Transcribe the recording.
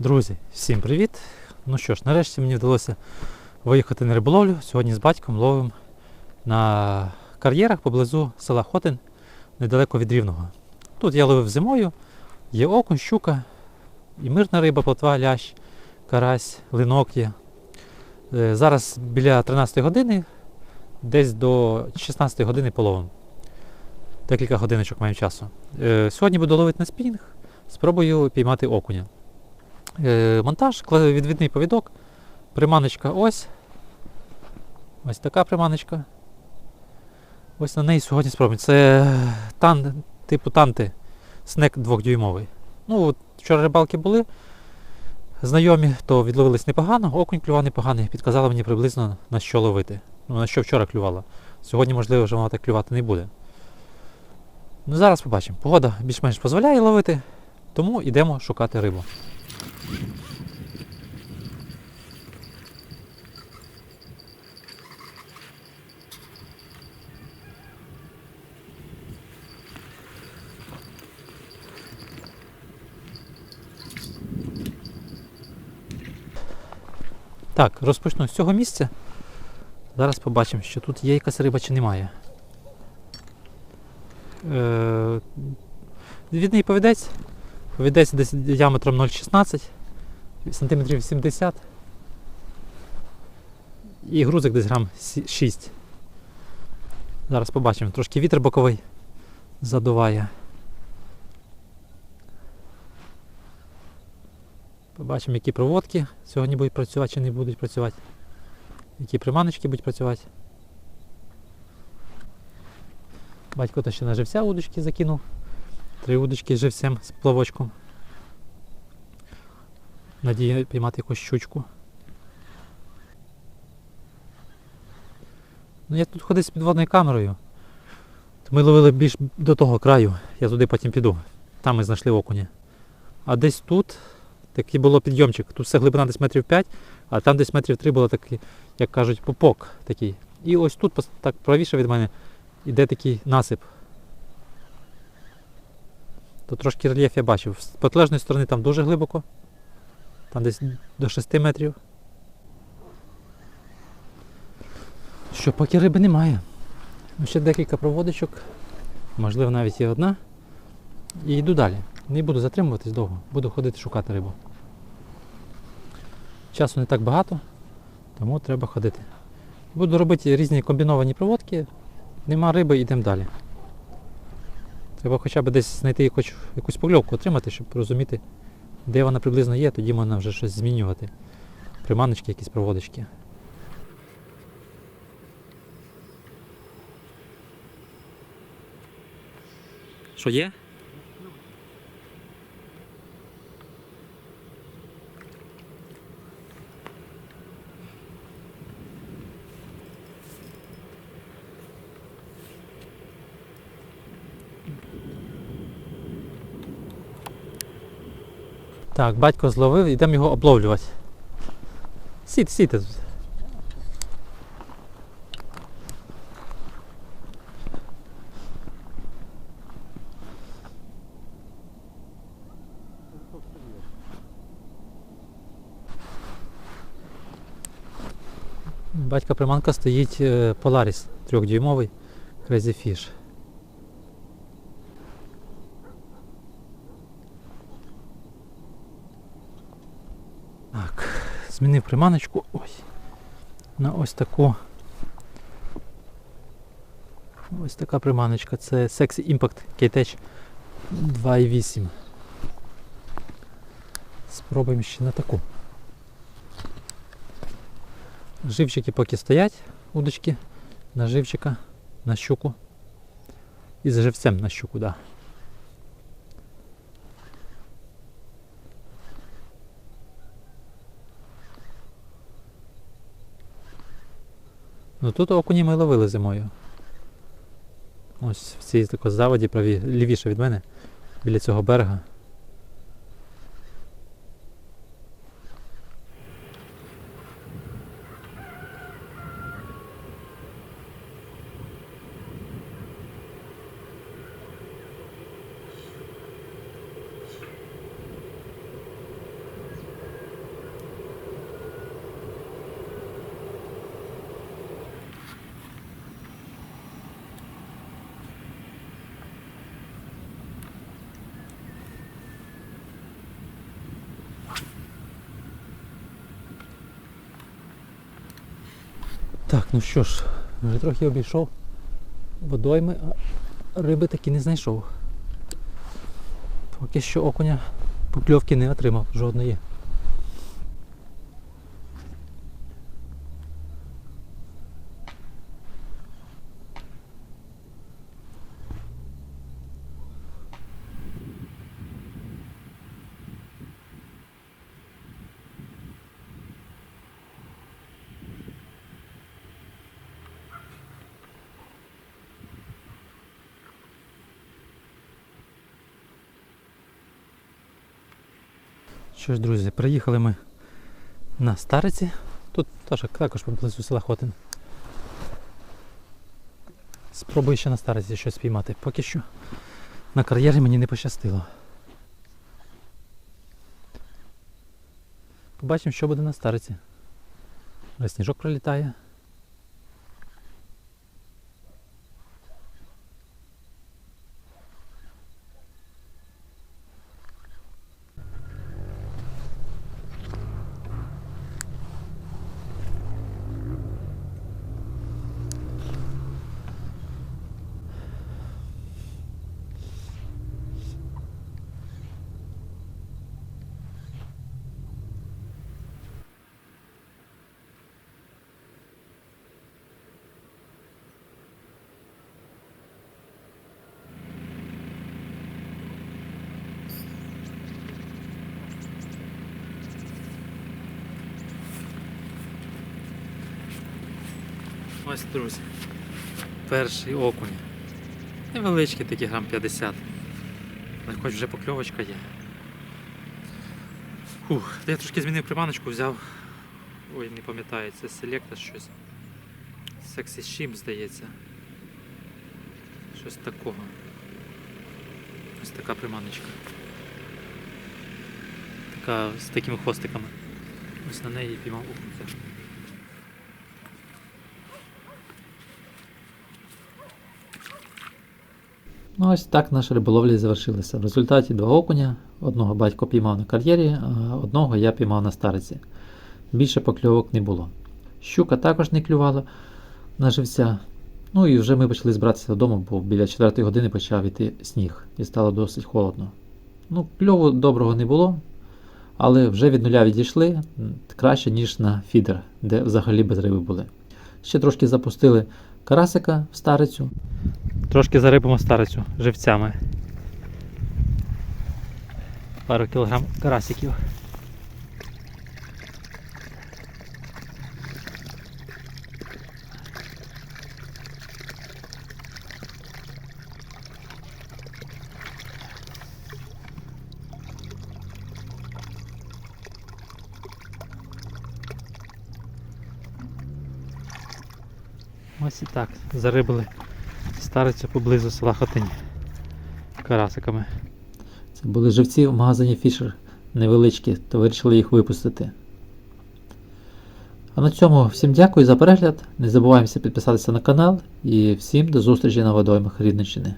Друзі, всім привіт! Ну що ж, нарешті мені вдалося виїхати на риболовлю. Сьогодні з батьком ловимо на кар'єрах поблизу села Хотин, недалеко від Рівного. Тут я ловив зимою, є окунь, щука, і мирна риба, плотва, лящ, карась, линок є. Е, Зараз біля 13 години, десь до 16 години половимо. Декілька годиночок маємо часу. Е, Сьогодні буду ловити на спінінг, спробую піймати окуня. Е, монтаж, відвідний повідок, приманочка ось. Ось така приманочка. Ось на неї сьогодні спробуємо. Це тан, типу танти, снек двохдюймовий. Ну, от вчора рибалки були знайомі, то відловились непогано, окунь клював непоганий, підказали мені приблизно на що ловити. Ну, на що вчора клювало. Сьогодні, можливо, вже вона так клювати не буде. Ну, зараз побачимо. Погода більш-менш дозволяє ловити, тому йдемо шукати рибу. Так, розпочну з цього місця. Зараз побачимо, що тут є якась риба чи немає. Е, відний повідець. Повідець десь діаметром 0,16 сантиметрів 70. І грузик десь грам 6. Зараз побачимо. Трошки вітер боковий задуває. Побачимо, які проводки сьогодні будуть працювати чи не будуть працювати. Які приманочки будуть працювати. Батько то ще наживця удочки закинув. Три удочки з живцем з плавочком. Надія піймати якусь щучку. Ну я тут ходив з підводною камерою. Ми ловили більш до того краю. Я туди потім піду. Там ми знайшли окуня. А десь тут такий було підйомчик. Тут все глибина десь метрів 5, а там десь метрів 3 було такий, як кажуть, попок такий. І ось тут так правіше від мене іде такий насип. То трошки рельєф я бачив. З протилежної сторони там дуже глибоко. Там десь до 6 метрів. Що, поки риби немає. Ну, ще декілька проводочок. Можливо, навіть є одна. І йду далі. Не буду затримуватись довго, буду ходити шукати рибу. Часу не так багато, тому треба ходити. Буду робити різні комбіновані проводки. Нема риби, йдемо далі. Треба хоча б десь знайти хоч якусь покльовку отримати, щоб розуміти, де вона приблизно є, тоді можна вже щось змінювати. Приманочки, якісь проводочки. Що є? Так, батько зловив, йдемо його обловлювати. Сідь, сідьте тут. Батька приманка стоїть е, Polaris трьохдюймовий Crazy Fish. Так, змінив приманочку ой, на ось таку. Ось така приманочка. Це Sexy Impact K-Tech 2.8. Спробуємо ще на таку. Живчики поки стоять, удочки на живчика, на щуку. І з живцем на щуку, да. Ну тут окуні ми ловили зимою. Ось в цій такій заводі праві, лівіше від мене, біля цього берега. Так, ну що ж, вже трохи обійшов водойми, а риби таки не знайшов. Поки що окуня покльовки не отримав жодної. Що ж, друзі, приїхали ми на Стариці. Тут теж, також поблизу села Хотин. Спробую ще на Стариці щось спіймати. Поки що на кар'єрі мені не пощастило. Побачимо, що буде на Стариці. Сніжок пролітає. Ось, друзі. Перший окунь. Невеличкий такий грам 50. Але хоч вже покльовочка є. Фух, я трошки змінив приманочку, взяв. Ой, не пам'ятаю, це селекта щось. Sexy Shim, здається. Щось такого. Ось така приманочка. Така з такими хвостиками. Ось на неї піймав окунця. Ну ось так наша риболовля завершилася. В результаті два окуня. Одного батько піймав на кар'єрі, а одного я піймав на стариці. Більше покльовок не було. Щука також не клювала на живця. Ну і вже ми почали збиратися додому, бо біля 4 години почав іти сніг і стало досить холодно. Ну, кльову доброго не було, але вже від нуля відійшли краще, ніж на фідер, де взагалі без риби були. Ще трошки запустили карасика в старицю. Трошки зарибимо старицю живцями. Пару кілограм карасиків. Ось і так, зарибили старицю поблизу села Хотині карасиками. Це були живці в магазині Fisher невеличкі, то вирішили їх випустити. А на цьому всім дякую за перегляд. Не забуваємося підписатися на канал і всім до зустрічі на водоймах Рівненщини.